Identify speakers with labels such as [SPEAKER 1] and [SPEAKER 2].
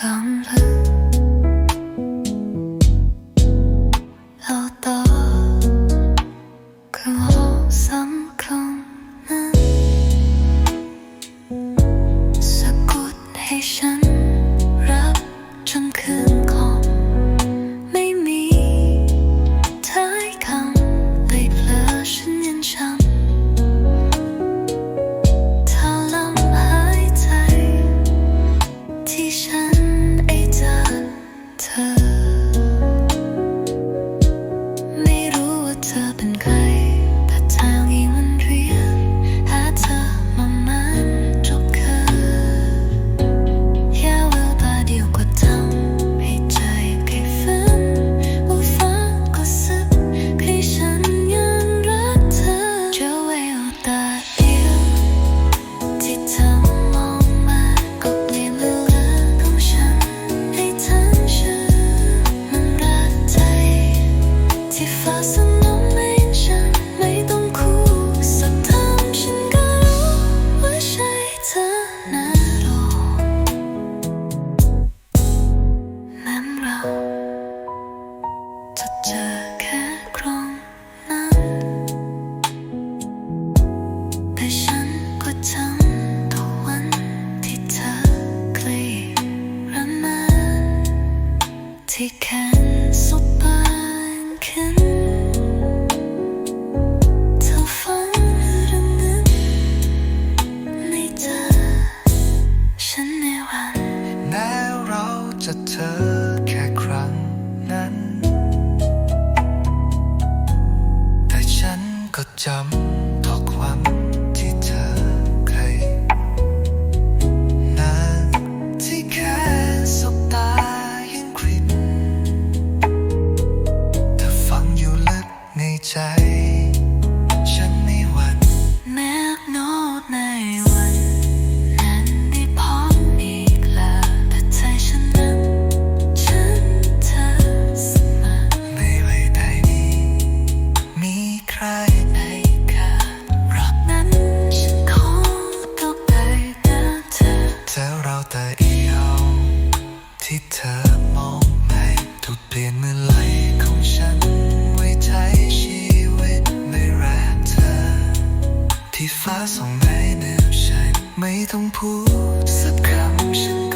[SPEAKER 1] 干了。up and come. ที่แขนสบตาขึ้นเธอฝันเรื่องนั้นในเธฉันไม่ว่น
[SPEAKER 2] แม้เราจะเธอแค่ครั้งนั้น แต่ฉันก็จำทอความ light. ฟ้าส่องให้
[SPEAKER 1] แบบฉั
[SPEAKER 2] ยไม่ต้องพูดสักคำฉัน